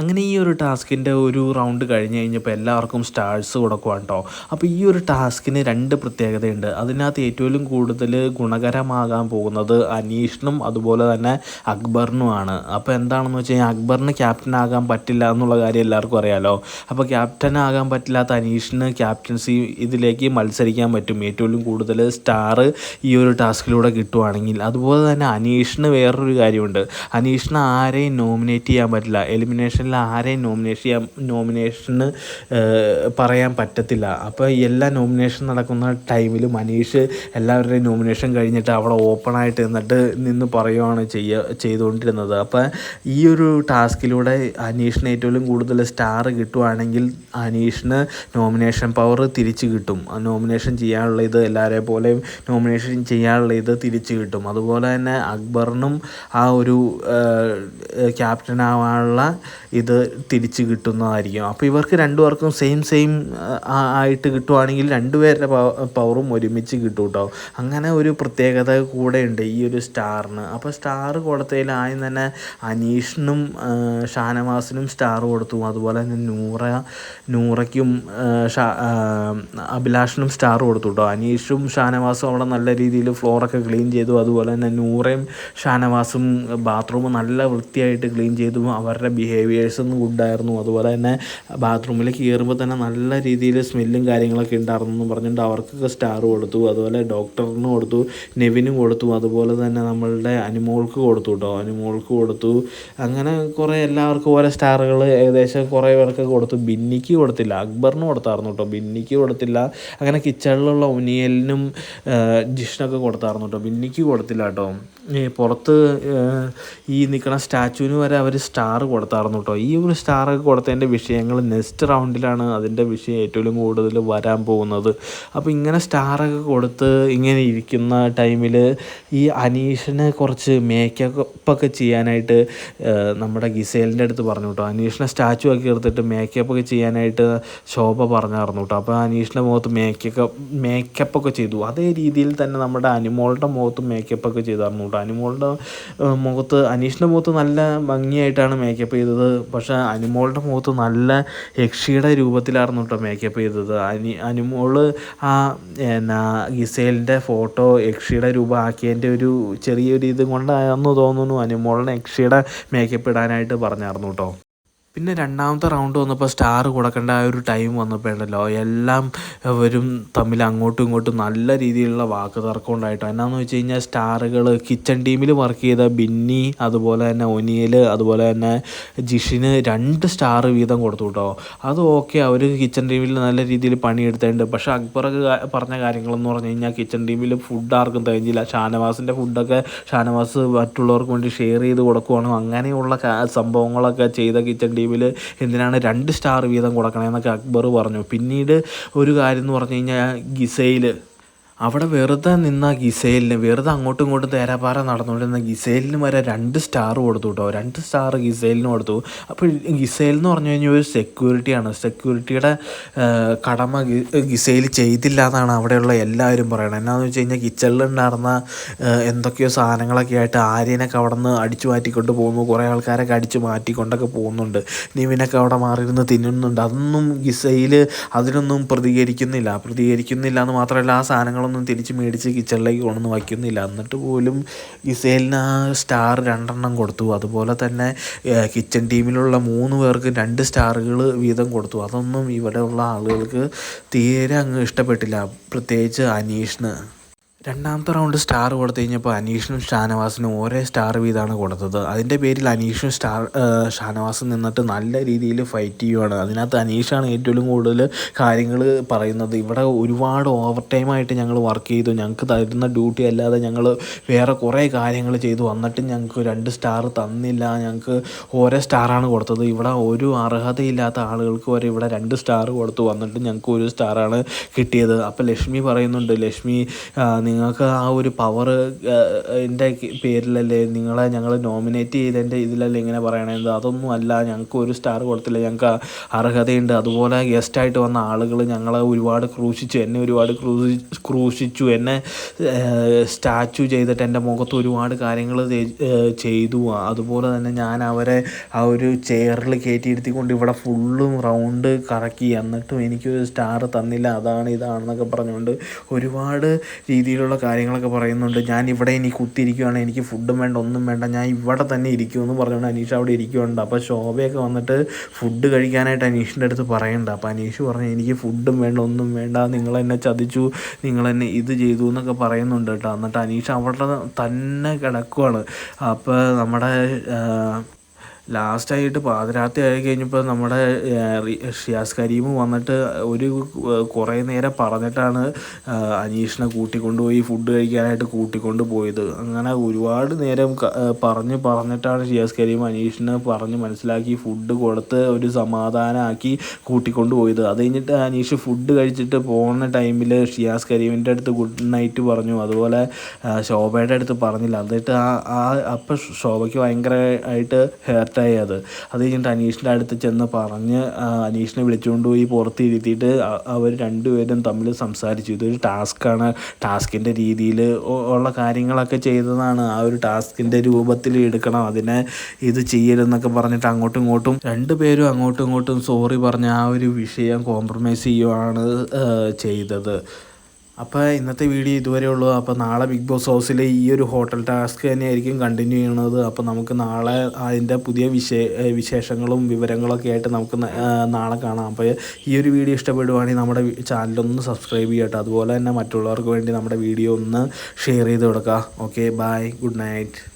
അങ്ങനെ ഈ ഒരു ടാസ്കിന്റെ ഒരു റൗണ്ട് കഴിഞ്ഞ് കഴിഞ്ഞപ്പോൾ എല്ലാവർക്കും സ്റ്റാർസ് കൊടുക്കുവാണ് കേട്ടോ അപ്പോൾ ഈ ഒരു ടാസ്കിന് രണ്ട് പ്രത്യേകതയുണ്ട്. അതിനകത്ത് ഏറ്റവും കൂടുതൽ ഗുണകരമാകാൻ പോകുന്നത് അനീഷിനും അതുപോലെ തന്നെ അക്ബറിനുമാണ്. അപ്പോൾ എന്താണെന്ന് വെച്ച് കഴിഞ്ഞാൽ അക്ബറിന് ക്യാപ്റ്റൻ ആകാൻ പറ്റില്ല എന്നുള്ള കാര്യം എല്ലാവർക്കും അറിയാലോ. അപ്പോൾ ക്യാപ്റ്റൻ ആകാൻ പറ്റില്ലാത്ത അനീഷിന് ക്യാപ്റ്റൻസി ഇതിലേക്ക് മത്സരിക്കാൻ പറ്റും. ഏറ്റവും കൂടുതൽ സ്റ്റാർ ഈ ഒരു ടാസ്കിലൂടെ കിട്ടുവാണെങ്കിൽ. അതുപോലെ തന്നെ അനീഷിന് വേറൊരു കാര്യമുണ്ട്. അനീഷിന് ആരെയും നോമിനേറ്റ് ചെയ്യാൻ പറ്റില്ല. എലിമിനേഷനിൽ ആരെയും നോമിനേഷൻ ചെയ്യാൻ നോമിനേഷന് പറയാൻ പറ്റത്തില്ല. അപ്പോൾ എല്ലാ നോമിനേഷൻ നടക്കുന്ന ടൈമിൽ മനീഷ് എല്ലാവരുടെയും നോമിനേഷൻ കഴിഞ്ഞിട്ട് അവിടെ ഓപ്പണായിട്ട് നിന്നിട്ട് നിന്ന് പറയുവാണ് ചെയ്യുക ചെയ്തുകൊണ്ടിരുന്നത്. അപ്പോൾ ഈ ഒരു ടാസ്കിലൂടെ അനീഷിന് ഏറ്റവും കൂടുതൽ സ്റ്റാർ കിട്ടുവാണെങ്കിൽ അനീഷിന് നോമിനേഷൻ പവർ തിരിച്ച് കിട്ടും. നോമിനേഷൻ ചെയ്യാനുള്ള ഇത് എല്ലാവരെ പോലെയും നോമിനേഷൻ ചെയ്യാനുള്ള ഇത് തിരിച്ച് കിട്ടും. അതുപോലെ തന്നെ അക്ബറിനും ആ ഒരു ക്യാപ്റ്റൻ ആവാനുള്ള ഇത് തിരിച്ച് കിട്ടുന്നതായിരിക്കും. അപ്പോൾ ഇവർക്ക് രണ്ടു പേർക്കും സെയിം സെയിം ആയിട്ട് കിട്ടുവാണെങ്കിൽ രണ്ടുപേരുടെ പവറും ഒരുമിച്ച് കിട്ടും കേട്ടോ അങ്ങനെ ഒരു പ്രത്യേകത കൂടെ ഉണ്ട് ഈ ഒരു സ്റ്റാറിന്. അപ്പോൾ സ്റ്റാർ കൊടുത്തതിൽ ആദ്യം തന്നെ അനീഷിനും ഷാനവാസിനും സ്റ്റാർ കൊടുത്തു. അതുപോലെ തന്നെ നൂറ നൂറയ്ക്കും അഭിലാഷിനും സ്റ്റാർ കൊടുത്തു കേട്ടോ അനീഷും ഷാനവാസും അവിടെ നല്ല രീതിയിൽ ഫ്ലോറൊക്കെ ക്ലീൻ ചെയ്തു. അതുപോലെ തന്നെ നൂറയും ഷാനവാസും ബാത്റൂം നല്ല വൃത്തിയായിട്ട് ക്ലീൻ ചെയ്തു. അവരുടെ ബിഹേവിയേഴ്സും ഗുഡായിരുന്നു അതുപോലെ തന്നെ ബാത്റൂമിൽ കയറുമ്പോൾ തന്നെ നല്ല രീതിയിൽ സ്മെല്ലും കാര്യങ്ങളൊക്കെ ഉണ്ടായിരുന്നു എന്ന് പറഞ്ഞിട്ട് അവർക്കൊക്കെ സ്റ്റാർ കൊടുത്തു. അതുപോലെ ഡോക്ടറിന് കൊടുത്തു നെവിനും കൊടുത്തു. അതുപോലെ തന്നെ നമ്മളുടെ അനിമോൾക്ക് കൊടുത്തു കേട്ടോ അനിമോൾക്ക് കൊടുത്തു. അങ്ങനെ കുറേ എല്ലാവർക്കും ഓരോ സ്റ്റാറുകൾ ഏകദേശം കുറേ പേർക്ക് കൊടുത്തു. ബിന്നിക്ക് കൊടുത്തില്ല അക്ബറിനും കൊടുത്തായിരുന്നു കേട്ടോ ബിന്നിക്ക് കൊടുത്തില്ല. അങ്ങനെ കിച്ചണിലുള്ള ഉനിയലിനും ജിഷ്ണൊക്കെ കൊടുത്തായിരുന്നു കേട്ടോ ബിന്നിക്ക് കൊടുത്തില്ല കേട്ടോ പുറത്ത് ഈ നിൽക്കുന്ന സ്റ്റാച്ചുവിന് വരെ അവർ സ്റ്റാർ കൊടുത്തായിരുന്നു കേട്ടോ ഈ ഒരു സ്റ്റാറൊക്കെ കൊടുത്തതിന്റെ വിഷയങ്ങൾ നെക്സ്റ്റ് റൗണ്ടിലാണ് അതിന്റെ വിഷയം ഏറ്റവും കൂടുതൽ വരാൻ പോകുന്നത്. അപ്പോൾ ഇങ്ങനെ സ്റ്റാറൊക്കെ കൊടുത്ത് ഇങ്ങനെ ഇരിക്കുന്ന ടൈമിൽ ഈ അനീഷിനെ കുറച്ച് മേക്കപ്പ് ഒക്കെ ചെയ്യാനായിട്ട് നമ്മുടെ ഗിസേലിന്റെ അടുത്ത് പറഞ്ഞു കേട്ടോ. അനീഷിനെ സ്റ്റാച്ചു ആക്കി എടുത്തിട്ട് മേക്കപ്പൊക്കെ ചെയ്യാനായിട്ട് ശോഭ പറഞ്ഞായിരുന്നു കേട്ടോ. അപ്പോൾ അനീഷിന്റെ മുഖത്ത് മേക്കപ്പ് മേക്കപ്പ് ഒക്കെ ചെയ്തു. അതേ രീതിയിൽ തന്നെ നമ്മുടെ അനിമോളുടെ മുഖത്ത് മേക്കപ്പൊക്കെ ചെയ്തായിരുന്നു കേട്ടോ. അനിമോളുടെ മുഖത്ത് അനീഷിന്റെ മുഖത്ത് നല്ല ഭംഗിയായിട്ടാണ് മേക്കപ്പ് ചെയ്തത്. പക്ഷേ അനിമോളുടെ മുഖത്ത് നല്ല യക്ഷിയുടെ രൂപത്തിലായിരുന്നു കേട്ടോ മേക്കപ്പ് ചെയ്തത്. അനി അനുമോൾ ആ എന്നാ ഗിസേലിന്റെ ഫോട്ടോ യക്ഷിയുടെ രൂപം ആക്കിയതിന്റെ ഒരു ചെറിയൊരു ഇതും കൊണ്ടാണെന്ന് തോന്നുന്നു അനിമോളിനെ യക്ഷിയുടെ മേക്കപ്പ് ഇടാനായിട്ട് പറഞ്ഞായിരുന്നു കേട്ടോ. പിന്നെ രണ്ടാമത്തെ റൗണ്ട് വന്നപ്പോൾ സ്റ്റാർ കൊടുക്കേണ്ട ആ ഒരു ടൈം വന്നപ്പോഴുണ്ടല്ലോ എല്ലാം വരും തമ്മിൽ അങ്ങോട്ടും ഇങ്ങോട്ടും നല്ല രീതിയിലുള്ള വാക്ക് തർക്കം ഉണ്ടായിട്ടോ. എന്നാന്ന് വെച്ച് കഴിഞ്ഞാൽ സ്റ്റാറുകൾ കിച്ചൺ ടീമിൽ വർക്ക് ചെയ്ത ബിന്നി അതുപോലെ തന്നെ ഒനിയൽ അതുപോലെ തന്നെ ജിഷിന് രണ്ട് സ്റ്റാർ വീതം കൊടുത്തു കേട്ടോ അത് ഓക്കെ അവർ കിച്ചൺ ടീമിൽ നല്ല രീതിയിൽ പണിയെടുത്തിട്ടുണ്ട് പക്ഷേ അക്ബറൊക്കെ പറഞ്ഞ കാര്യങ്ങളെന്ന് പറഞ്ഞു കഴിഞ്ഞാൽ കിച്ചൺ ടീമിൽ ഫുഡ് ആർക്കും തികഞ്ഞില്ല. ഷാനവാസിന്റെ ഫുഡൊക്കെ ഷാനവാസ് മറ്റുള്ളവർക്ക് വേണ്ടി ഷെയർ ചെയ്ത് കൊടുക്കുവാണോ? അങ്ങനെയുള്ള സംഭവങ്ങളൊക്കെ ചെയ്ത കിച്ചൺ ടീമിൽ എന്തിനാണ് രണ്ട് സ്റ്റാർ വീതം കൊടുക്കണമെന്നൊക്കെ അക്ബർ പറഞ്ഞു. പിന്നീട് ഒരു കാര്യം എന്ന് പറഞ്ഞു കഴിഞ്ഞാൽ ഗിസൈൽ അവിടെ വെറുതെ നിന്ന ഗിസേലിന് വെറുതെ അങ്ങോട്ടും ഇങ്ങോട്ടും തേരാപാറ നടന്നുകൊണ്ടിരുന്ന ഗിസേലിന് വരെ രണ്ട് സ്റ്റാർ കൊടുത്തു കേട്ടോ. രണ്ട് സ്റ്റാർ ഗിസേലിന് കൊടുത്തു. അപ്പോൾ ഗിസേൽ എന്ന് പറഞ്ഞു കഴിഞ്ഞാൽ ഒരു സെക്യൂരിറ്റിയാണ് സെക്യൂരിറ്റിയുടെ കടമ ഗിസേൽ ചെയ്തില്ല എന്നാണ് അവിടെയുള്ള എല്ലാവരും പറയണത്. എന്നാന്ന് വെച്ച് കഴിഞ്ഞാൽ കിച്ചണിലുണ്ടായിരുന്ന എന്തൊക്കെയോ സാധനങ്ങളൊക്കെ ആയിട്ട് ആര്യനൊക്കെ അവിടെ നിന്ന് അടിച്ചു മാറ്റിക്കൊണ്ട് പോകുന്നു. കുറേ ആൾക്കാരൊക്കെ അടിച്ചു മാറ്റിക്കൊണ്ടൊക്കെ പോകുന്നുണ്ട്. നിവിനൊക്കെ അവിടെ മാറിയിരുന്ന് തിന്നുന്നുണ്ട്. അതൊന്നും ഗിസയിൽ അതിനൊന്നും പ്രതികരിക്കുന്നില്ല. പ്രതികരിക്കുന്നില്ല എന്ന് മാത്രമല്ല ആ സാധനങ്ങളൊന്നും ഒന്നും തിരിച്ച് മേടിച്ച് കിച്ചണിലേക്ക് കൊണ്ടുവന്ന് വയ്ക്കുന്നില്ല. എന്നിട്ട് പോലും ഇസേലിന് ആ സ്റ്റാർ രണ്ടെണ്ണം കൊടുത്തു. അതുപോലെ തന്നെ കിച്ചൺ ടീമിലുള്ള മൂന്ന് പേർക്ക് രണ്ട് സ്റ്റാറുകൾ വീതം കൊടുത്തു. അതൊന്നും ഇവിടെയുള്ള ആളുകൾക്ക് തീരെ അങ്ങ് ഇഷ്ടപ്പെട്ടില്ല. പ്രത്യേകിച്ച് അനീഷിന്. രണ്ടാമത്തെ റൗണ്ട് സ്റ്റാർ കൊടുത്തു കഴിഞ്ഞപ്പോൾ അനീഷിനും ഷാനവാസിനും ഓരോ സ്റ്റാർ വീതമാണ് കൊടുത്തത്. അതിന്റെ പേരിൽ അനീഷും സ്റ്റാർ ഷാനവാസും നിന്നിട്ട് നല്ല രീതിയിൽ ഫൈറ്റ് ചെയ്യുവാണ്. അതിനകത്ത് അനീഷാണ് ഏറ്റവും കൂടുതൽ കാര്യങ്ങൾ പറയുന്നത്. ഇവിടെ ഒരുപാട് ഓവർ ടൈമായിട്ട് ഞങ്ങൾ വർക്ക് ചെയ്തു. ഞങ്ങൾക്ക് തരുന്ന ഡ്യൂട്ടി അല്ലാതെ ഞങ്ങൾ വേറെ കുറേ കാര്യങ്ങൾ ചെയ്തു. വന്നിട്ടും ഞങ്ങൾക്ക് രണ്ട് സ്റ്റാർ തന്നില്ല. ഞങ്ങൾക്ക് ഓരോ സ്റ്റാറാണ് കൊടുത്തത്. ഇവിടെ ഒരു അർഹതയില്ലാത്ത ആളുകൾക്ക് വരെ ഇവിടെ രണ്ട് സ്റ്റാർ കൊടുത്തു. വന്നിട്ടും ഞങ്ങൾക്ക് ഒരു സ്റ്റാറാണ് കിട്ടിയത്. അപ്പോൾ ലക്ഷ്മി പറയുന്നുണ്ട് ലക്ഷ്മി നിങ്ങൾക്ക് ആ ഒരു പവർ എന്റെ പേരിലല്ലേ നിങ്ങളെ ഞങ്ങൾ നോമിനേറ്റ് ചെയ്തതിന്റെ ഇതിലല്ലേ ഇങ്ങനെ പറയണത്? അതൊന്നും അല്ല. ഞങ്ങൾക്ക് ഒരു സ്റ്റാർ കൊടുത്തില്ല. ഞങ്ങൾക്ക് അർഹതയുണ്ട്. അതുപോലെ ഗസ്റ്റായിട്ട് വന്ന ആളുകൾ ഞങ്ങളെ ഒരുപാട് ക്രൂശിച്ചു. എന്നെ ഒരുപാട് ക്രൂശി ക്രൂശിച്ചു. എന്നെ സ്റ്റാച്ചു ചെയ്തിട്ട് എന്റെ മുഖത്ത് ഒരുപാട് കാര്യങ്ങൾ ചെയ്തു. അതുപോലെ തന്നെ ഞാൻ അവരെ ആ ഒരു ചെയറിൽ കയറ്റിയിരുത്തിക്കൊണ്ട് ഇവിടെ ഫുള്ളും റൗണ്ട് കറക്കി. എന്നിട്ടും എനിക്കൊരു സ്റ്റാർ തന്നില്ല. അതാണ് ഇതാണെന്നൊക്കെ പറഞ്ഞുകൊണ്ട് ഒരുപാട് രീതിയിലുള്ള കാര്യങ്ങളൊക്കെ പറയുന്നുണ്ട്. ഞാൻ ഇവിടെ ഇനി കുത്തിയിരിക്കുകയാണ് എനിക്ക് ഫുഡും വേണ്ട ഒന്നും വേണ്ട. ഞാൻ ഇവിടെ തന്നെ ഇരിക്കുമെന്ന് പറഞ്ഞുകൊണ്ട് അനീഷ് അവിടെ ഇരിക്കുന്നുണ്ട് അപ്പോൾ ശോഭയൊക്കെ വന്നിട്ട് ഫുഡ് കഴിക്കാനായിട്ട് അനീഷിന്റെ അടുത്ത് പറയണ്ട. അപ്പോൾ അനീഷ് പറഞ്ഞു എനിക്ക് ഫുഡും വേണ്ട ഒന്നും വേണ്ട. നിങ്ങൾ എന്നെ ചതിച്ചു നിങ്ങൾ എന്നെ ഇത് ചെയ്തു എന്നൊക്കെ പറയുന്നുണ്ട് കേട്ടോ. എന്നിട്ട് അനീഷ് അവിടെ തന്നെ കിടക്കുവാണ്. അപ്പോൾ നമ്മുടെ ലാസ്റ്റായിട്ട് പാതിരാത്രി ആയി കഴിഞ്ഞപ്പോൾ നമ്മുടെ ഷിയാസ് കരീം വന്നിട്ട് ഒരു കുറേ നേരം പറഞ്ഞിട്ടാണ് അനീഷിനെ കൂട്ടിക്കൊണ്ടുപോയി ഫുഡ് കഴിക്കാനായിട്ട് കൂട്ടിക്കൊണ്ട് പോയത് അങ്ങനെ ഒരുപാട് നേരം പറഞ്ഞ് പറഞ്ഞിട്ടാണ് ഷിയാസ് കരീം അനീഷിനെ പറഞ്ഞ് മനസ്സിലാക്കി ഫുഡ് കൊടുത്ത് ഒരു സമാധാനമാക്കി കൂട്ടിക്കൊണ്ട് പോയത് അത് കഴിഞ്ഞിട്ട് അനീഷ് ഫുഡ് കഴിച്ചിട്ട് പോകുന്ന ടൈമിൽ ഷിയാസ് കരീമിന്റെ അടുത്ത് ഗുഡ് നൈറ്റ് പറഞ്ഞു. അതുപോലെ ശോഭയുടെ അടുത്ത് പറഞ്ഞില്ല. എന്നിട്ട് ആ ആ അപ്പം ശോഭയ്ക്ക് ഭയങ്കരമായിട്ട് ഹേർട്ടായി അത്. അത് കഴിഞ്ഞിട്ട് അനീഷിന്റെ അടുത്ത് ചെന്ന് പറഞ്ഞ് അനീഷിനെ വിളിച്ചുകൊണ്ട് പോയി പുറത്ത് ഇരുത്തിയിട്ട് അവർ രണ്ടുപേരും തമ്മിൽ സംസാരിച്ചു. ഇതൊരു ടാസ്ക്കാണ്. ടാസ്കിന്റെ രീതിയിൽ ഉള്ള കാര്യങ്ങളൊക്കെ ചെയ്തതാണ്. ആ ഒരു ടാസ്കിന്റെ രൂപത്തിൽ എടുക്കണം. അതിനെ ഇത് ചെയ്യരുതെന്നൊക്കെ പറഞ്ഞിട്ട് അങ്ങോട്ടും ഇങ്ങോട്ടും രണ്ടുപേരും അങ്ങോട്ടും ഇങ്ങോട്ടും സോറി പറഞ്ഞ് ആ ഒരു വിഷയം കോംപ്രമൈസ് ചെയ്യുവാണ് ചെയ്തത്. അപ്പോൾ ഇന്നത്തെ വീഡിയോ ഇതുവരെ ഉള്ളൂ. അപ്പോൾ നാളെ ബിഗ് ബോസ് ഹൗസിലെ ഈ ഒരു ഹോട്ടൽ ടാസ്ക് തന്നെയായിരിക്കും കണ്ടിന്യൂ ചെയ്യണത്. അപ്പോൾ നമുക്ക് നാളെ അതിന്റെ പുതിയ വിശേ വിശേഷങ്ങളും വിവരങ്ങളൊക്കെ ആയിട്ട് നമുക്ക് നാളെ കാണാം. അപ്പോൾ ഈ ഒരു വീഡിയോ ഇഷ്ടപ്പെടുവാണെങ്കിൽ നമ്മുടെ ചാനലൊന്ന് സബ്സ്ക്രൈബ് ചെയ്യട്ടെ അതുപോലെ തന്നെ മറ്റുള്ളവർക്ക് വേണ്ടി നമ്മുടെ വീഡിയോ ഒന്ന് ഷെയർ ചെയ്ത് കൊടുക്കുക. Okay bye good night